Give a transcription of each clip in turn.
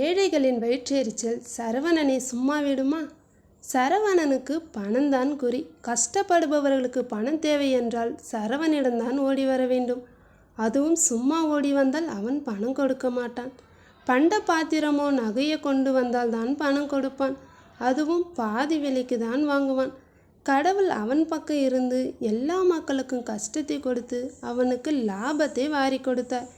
ஏழைகளின் வயிற்றெரிச்சல் சரவணனை சும்மா விடுமா? சரவணனுக்கு பணம்தான் குறி. கஷ்டப்படுபவர்களுக்கு பணம் தேவை என்றால் சரவணிடம்தான் ஓடி வர வேண்டும். அதுவும் சும்மா ஓடி வந்தால் அவன் பணம் கொடுக்க மாட்டான். பண்ட பாத்திரமோ நகையை கொண்டு வந்தால் தான் பணம் கொடுப்பான். அதுவும் பாதி விலைக்கு தான் வாங்குவான். கடவுள் அவன் பக்கம் இருந்து எல்லா மக்களுக்கும் கஷ்டத்தை கொடுத்து அவனுக்கு லாபத்தை வாரி கொடுத்தார்.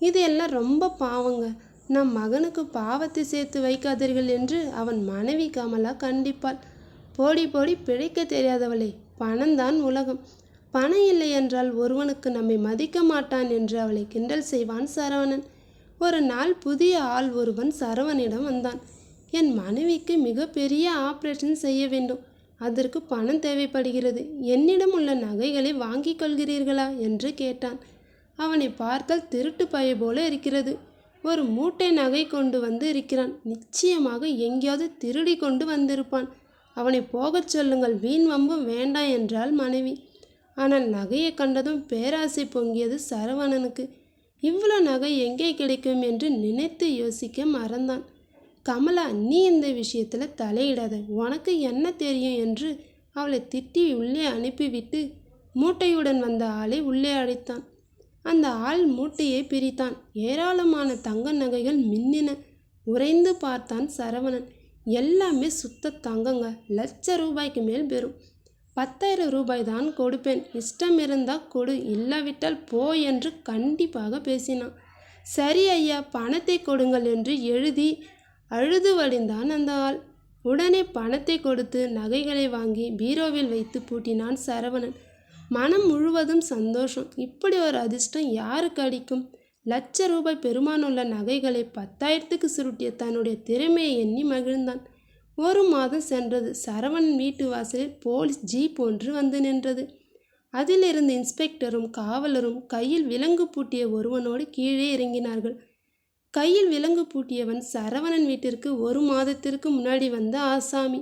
இது எல்லாம் ரொம்ப பாவங்க. நம் மகனுக்கு பாவத்தை சேர்த்து வைக்காதீர்கள் என்று அவன் மனைவி கமலா கண்டிப்பாள். போடி போடி பிழைக்க தெரியாதவளே பணம்தான் உலகம். பணம் இல்லை என்றால் ஒருவனுக்கு நம்மை மதிக்க மாட்டான் என்று அவளை கிண்டல் செய்வான் சரவணன். ஒரு நாள் புதிய ஆள் ஒருவன் சரவணிடம் வந்தான். என் மனைவிக்கு மிகப்பெரிய ஆப்ரேஷன் செய்ய வேண்டும். அதற்கு பணம் தேவைப்படுகிறது. என்னிடம் உள்ள நகைகளை வாங்கிக் கொள்கிறீர்களா? என்று கேட்டான். அவனை பார்த்தால் திருட்டு பய போல இருக்கிறது. ஒரு மூட்டை நகை கொண்டு வந்து இருக்கிறான் நிச்சயமாக எங்கேயாவது திருடி கொண்டு வந்திருப்பான். அவனை போகச் சொல்லுங்கள். வீண் வம்பும் வேண்டாம் என்றாள் மனைவி. ஆனால் நகையை கண்டதும் பேராசை பொங்கியது சரவணனுக்கு. இவ்வளோ நகை எங்கே கிடைக்கும் என்று நினைத்து யோசிக்க மறந்தான். கமலா நீ இந்த விஷயத்தில் தலையிடாத. உனக்கு என்ன தெரியும் என்று அவளை திட்டி உள்ளே அனுப்பிவிட்டு மூட்டையுடன் வந்த ஆளை உள்ளே அழைத்தான். அந்த ஆள் மூட்டையை பிரித்தான். ஏராளமான தங்க நகைகள் மின்னின. உறைந்து பார்த்தான் சரவணன். எல்லாமே சுத்த தங்கங்க. லட்ச ரூபாய்க்கு மேல் பெறும். பத்தாயிரம் ரூபாய் தான் கொடுப்பேன். இஷ்டம் இருந்தால் கொடு. இல்லாவிட்டால் போ என்று கண்டிப்பாக பேசினான். சரி ஐயா பணத்தை கொடுங்கள் என்று எழுதி அழுது வடிந்தான் அந்த ஆள். உடனே பணத்தை கொடுத்து நகைகளை வாங்கி பீரோவில் வைத்து பூட்டினான் சரவணன். மனம் முழுவதும் சந்தோஷம். இப்படி ஒரு அதிர்ஷ்டம் யாருக்கு அடிக்கும் லட்ச ரூபாய் பெருமானுள்ள நகைகளை பத்தாயிரத்துக்கு சுருட்டிய தன்னுடைய திறமையை எண்ணி மகிழ்ந்தான். ஒரு மாதம் சென்றது. சரவணன் வீட்டு வாசலில் போலீஸ் ஜீப் ஒன்று வந்து நின்றது. அதிலிருந்து இன்ஸ்பெக்டரும் காவலரும் கையில் விலங்கு பூட்டிய ஒருவனோடு கீழே இறங்கினார்கள். கையில் விலங்கு பூட்டியவன் சரவணன் வீட்டிற்கு ஒரு மாதத்திற்கு முன்னாடி வந்த ஆசாமி.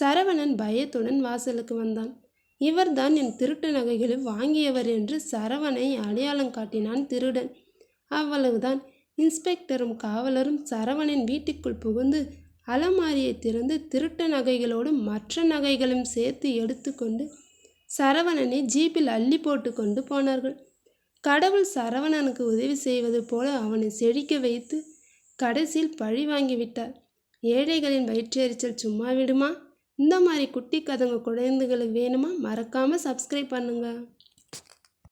சரவணன் பயத்துடன் வாசலுக்கு வந்தான். இவர்தான் என் திருட்டு நகைகளை வாங்கியவர் என்று சரவணை அடையாளம் காட்டினான் திருடன். அவ்வளவுதான். இன்ஸ்பெக்டரும் காவலரும் சரவணன் வீட்டுக்குள் புகுந்து அலமாரியை திறந்து திருட்ட நகைகளோடு மற்ற நகைகளும் சேர்த்து எடுத்துக்கொண்டு சரவணனை ஜீப்பில் அள்ளி போட்டு கொண்டு போனார்கள். கடவுள் சரவணனுக்கு உதவி செய்வது போல அவனை செழிக்க வைத்து கடைசியில் பழி வாங்கிவிட்டார் ஏழைகளின் வயிற்றெரிச்சல் சும்மா விடுமா? இந்த மாதிரி குட்டி கதைங்க குழந்தைகளுக்கு வேணுமா மறக்காமல் சப்ஸ்கிரைப் பண்ணுங்கள்